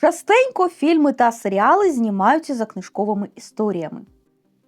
Частенько фільми та серіали знімаються за книжковими історіями.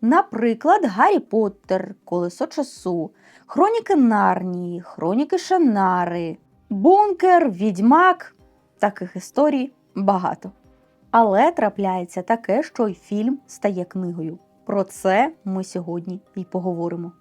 Наприклад, Гаррі Поттер, Колесо часу, Хроніки Нарнії, Хроніки Шанари, Бункер, Відьмак. Таких історій багато. Але трапляється таке, що й фільм стає книгою. Про це ми сьогодні і поговоримо.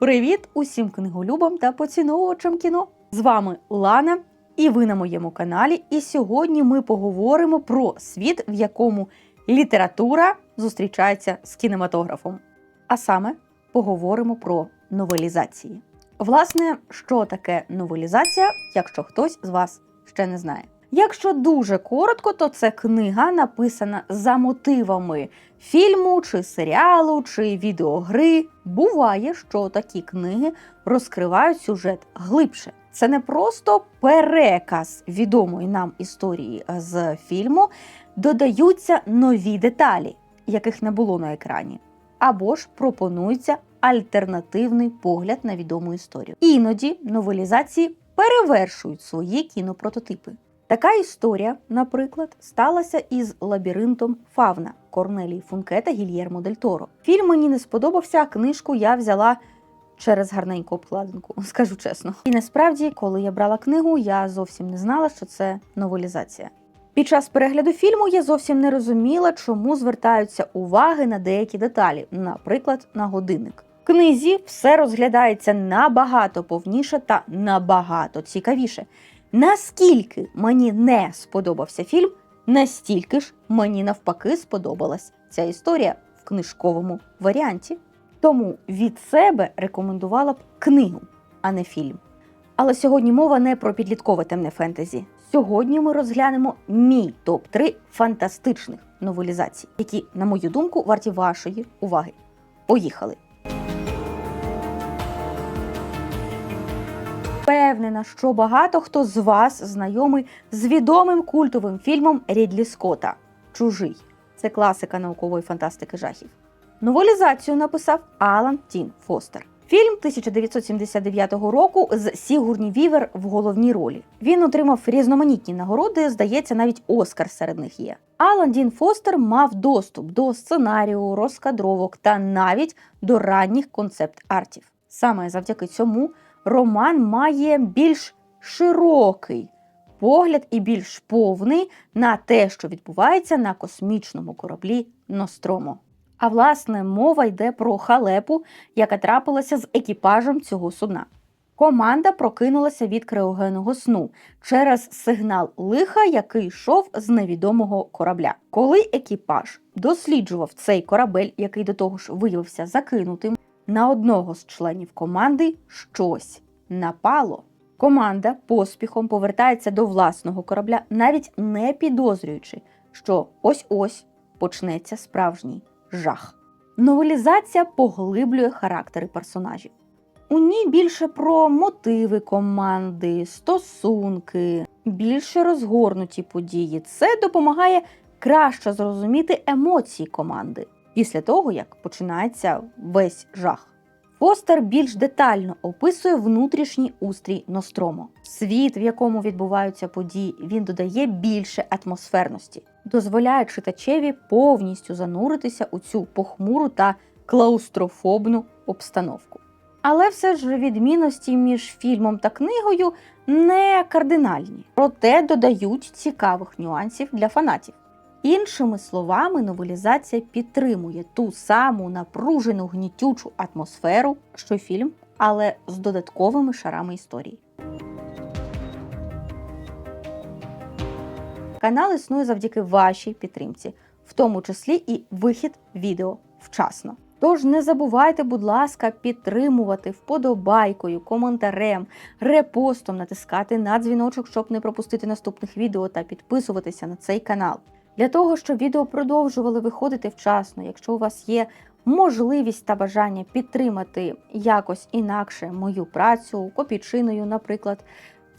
Привіт усім книголюбам та поціновувачам кіно! З вами Лана, і ви на моєму каналі. І сьогодні ми поговоримо про світ, в якому література зустрічається з кінематографом. А саме поговоримо про новелізації. Власне, що таке новелізація, якщо хтось з вас ще не знає. Якщо дуже коротко, то це книга написана за мотивами фільму, чи серіалу, чи відеогри. Буває, що такі книги розкривають сюжет глибше. Це не просто переказ відомої нам історії з фільму, додаються нові деталі, яких не було на екрані, або ж пропонується альтернативний погляд на відому історію. Іноді новелізації перевершують свої кінопрототипи. Така історія, наприклад, сталася із лабіринтом Фавна Корнелії Функе та Гільєрмо Дель Торо. Фільм мені не сподобався, а книжку я взяла через гарненьку обкладинку, скажу чесно. І насправді, коли я брала книгу, я зовсім не знала, що це новелізація. Під час перегляду фільму я зовсім не розуміла, чому звертаються уваги на деякі деталі, наприклад, на годинник. В книзі все розглядається набагато повніше та набагато цікавіше. Наскільки мені не сподобався фільм, настільки ж мені навпаки сподобалась ця історія в книжковому варіанті. Тому від себе рекомендувала б книгу, а не фільм. Але сьогодні мова не про підліткове темне фентезі. Сьогодні ми розглянемо мій топ-3 фантастичних новелізацій, які, на мою думку, варті вашої уваги. Поїхали! Впевнена, що багато хто з вас знайомий з відомим культовим фільмом Рідлі Скотта Чужий. Це класика наукової фантастики жахів. Новелізацію написав Алан Тін Фостер. Фільм 1979 року з Сігурні Вівер в головній ролі. Він отримав різноманітні нагороди, здається, навіть Оскар серед них є. Алан Дін Фостер мав доступ до сценарію, розкадровок та навіть до ранніх концепт-артів. Саме завдяки цьому роман має більш широкий погляд і більш повний на те, що відбувається на космічному кораблі Ностромо. А власне, мова йде про халепу, яка трапилася з екіпажем цього судна. Команда прокинулася від криогенного сну через сигнал лиха, який йшов з невідомого корабля. Коли екіпаж досліджував цей корабель, який до того ж виявився закинутим, на одного з членів команди щось напало. Команда поспіхом повертається до власного корабля, навіть не підозрюючи, що ось-ось почнеться справжній жах. Новелізація поглиблює характери персонажів. У ній більше про мотиви команди, стосунки, більше розгорнуті події. Це допомагає краще зрозуміти емоції команди після того, як починається весь жах. Фостер більш детально описує внутрішній устрій Ностромо. Світ, в якому відбуваються події, він додає більше атмосферності, дозволяє читачеві повністю зануритися у цю похмуру та клаустрофобну обстановку. Але все ж відмінності між фільмом та книгою не кардинальні, проте додають цікавих нюансів для фанатів. Іншими словами, новелізація підтримує ту саму напружену гнітючу атмосферу, що фільм, але з додатковими шарами історії. Канал існує завдяки вашій підтримці, в тому числі і вихід відео вчасно. Тож не забувайте, будь ласка, підтримувати вподобайкою, коментарем, репостом, натискати на дзвіночок, щоб не пропустити наступних відео та підписуватися на цей канал. Для того, щоб відео продовжували виходити вчасно, якщо у вас є можливість та бажання підтримати якось інакше мою працю, копійчиною, наприклад,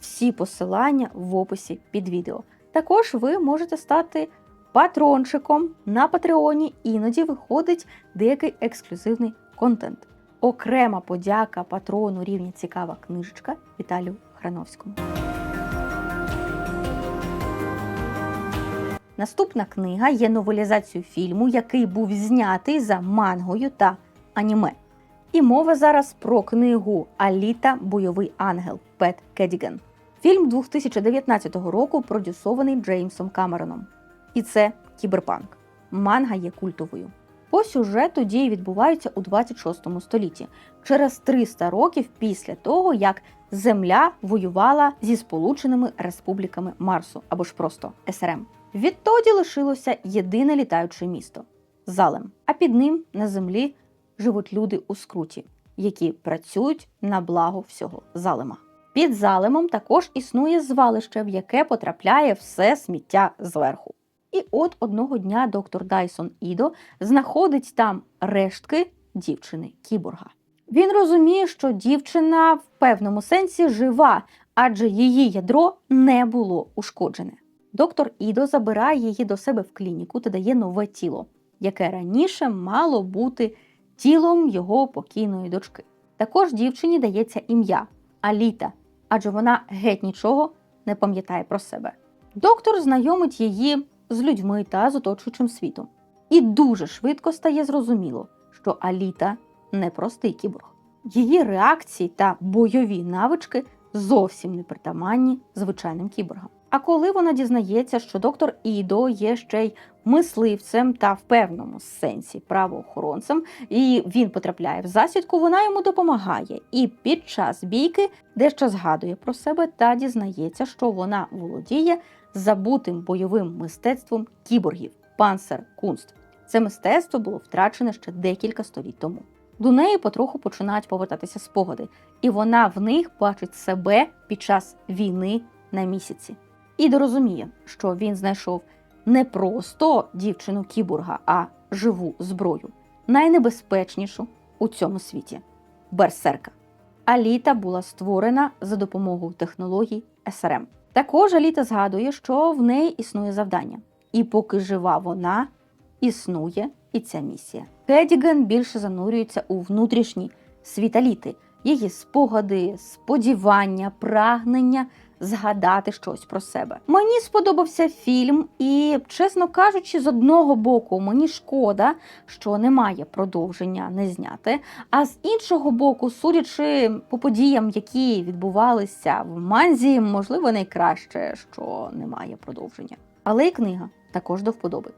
всі посилання в описі під відео. Також ви можете стати патрончиком на Патреоні, іноді виходить деякий ексклюзивний контент. Окрема подяка патрону рівня цікава книжечка Віталію Храновському. Наступна книга є новелізацією фільму, який був знятий за мангою та аніме. І мова зараз про книгу Аліта Бойовий ангел Пет Кедіген. Фільм 2019 року продюсований Джеймсом Камероном. І це кіберпанк. Манга є культовою. По сюжету дії відбуваються у 26 столітті, через 300 років після того, як Земля воювала зі Сполученими Республіками Марсу або ж просто СРМ. Відтоді лишилося єдине літаюче місто Залем. А під ним на землі живуть люди у скруті, які працюють на благо всього залема. Під залемом також існує звалище, в яке потрапляє все сміття зверху. І от одного дня доктор Дайсон Ідо знаходить там рештки дівчини кіборга. Він розуміє, що дівчина в певному сенсі жива, адже її ядро не було ушкоджене. Доктор Ідо забирає її до себе в клініку та дає нове тіло, яке раніше мало бути тілом його покійної дочки. Також дівчині дається ім'я Аліта, адже вона геть нічого не пам'ятає про себе. Доктор знайомить її з людьми та з оточуючим світом. І дуже швидко стає зрозуміло, що Аліта не простий кіборг. Її реакції та бойові навички зовсім не притаманні звичайним кіборгам. А коли вона дізнається, що доктор Ідо є ще й мисливцем та в певному сенсі правоохоронцем, і він потрапляє в засідку, вона йому допомагає. І під час бійки дещо згадує про себе та дізнається, що вона володіє забутим бойовим мистецтвом кіборгів панцер кунст. Це мистецтво було втрачене ще декілька століть тому. До неї потроху починають повертатися спогади, і вона в них бачить себе під час війни на місяці. І розуміє, що він знайшов не просто дівчину кіборга, а живу зброю, найнебезпечнішу у цьому світі берсерка. Аліта була створена за допомогою технологій СРМ. Також Аліта згадує, що в неї існує завдання, і поки жива вона, існує і ця місія. Кедіген більше занурюється у внутрішній світ Аліти, її спогади, сподівання, прагнення згадати щось про себе. Мені сподобався фільм, і, чесно кажучи, з одного боку мені шкода, що немає продовження не зняти. А з іншого боку, судячи по подіям, які відбувалися в манзі, можливо, найкраще, що немає продовження. Але і книга також до вподоби.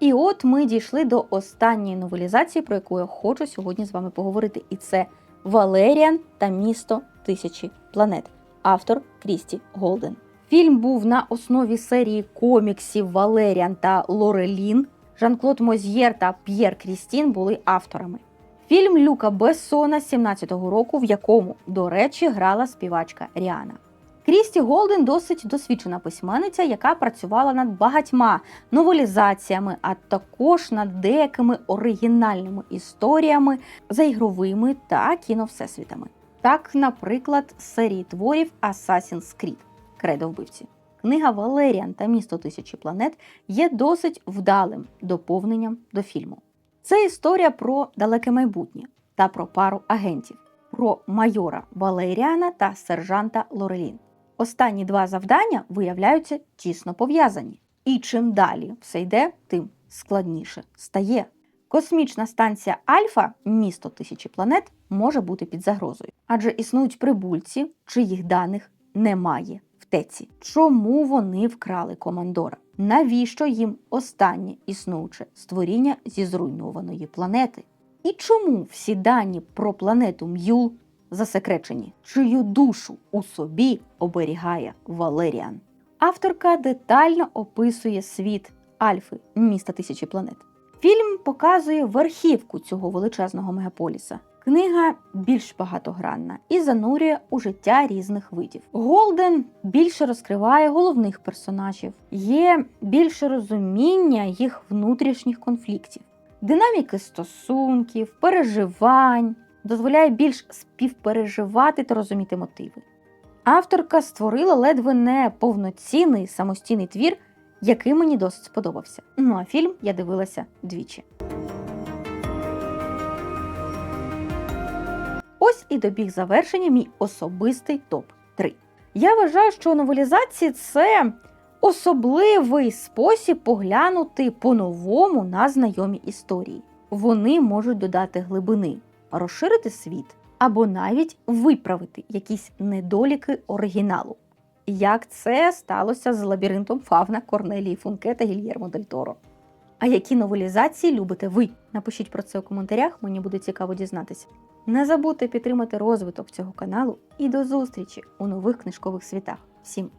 І от ми дійшли до останньої новелізації, про яку я хочу сьогодні з вами поговорити. І це Валеріан та місто тисячі планет, автор Крісті Голден. Фільм був на основі серії коміксів Валеріан та Лорелін. Жан-Клод Мозьєр та П'єр Крістін були авторами. Фільм Люка Бессона 17-го року, в якому, до речі, грала співачка Ріана. Крісті Голден досить досвідчена письменниця, яка працювала над багатьма новелізаціями, а також над деякими оригінальними історіями за ігровими та кіновсесвітами. Так, наприклад, серії творів Assassin's Creed Кредо вбивці. Книга Валеріан та місто тисячі планет є досить вдалим доповненням до фільму. Це історія про далеке майбутнє та про пару агентів, про майора Валеріана та сержанта Лорелін. Останні два завдання виявляються тісно пов'язані. І чим далі все йде, тим складніше стає. Космічна станція Альфа, місто тисячі планет, може бути під загрозою, адже існують прибульці, чиїх даних немає в теці. Чому вони вкрали командора? Навіщо їм останнє існуюче створіння зі зруйнованої планети? І чому всі дані про планету М'юл засекречені, чию душу у собі оберігає Валеріан? Авторка детально описує світ Альфи, міста тисячі планет. Фільм показує верхівку цього величезного мегаполіса. Книга більш багатогранна і занурює у життя різних видів. Голден більше розкриває головних персонажів, є більше розуміння їх внутрішніх конфліктів, динаміки стосунків, переживань, дозволяє більш співпереживати та розуміти мотиви. Авторка створила ледве не повноцінний самостійний твір, який мені досить сподобався. Ну а фільм я дивилася двічі. ось і добіг завершення мій особистий топ 3 Я вважаю, що новелізації це особливий спосіб поглянути по-новому на знайомі історії. Вони можуть додати глибини, розширити світ або навіть виправити якісь недоліки оригіналу. Як це сталося з лабіринтом Фавна Корнелії Функе та Гільєрмо Дель Торо. А які новелізації любите ви? Напишіть про це у коментарях, мені буде цікаво дізнатися. Не забудьте підтримати розвиток цього каналу і до зустрічі у нових книжкових світах. Всім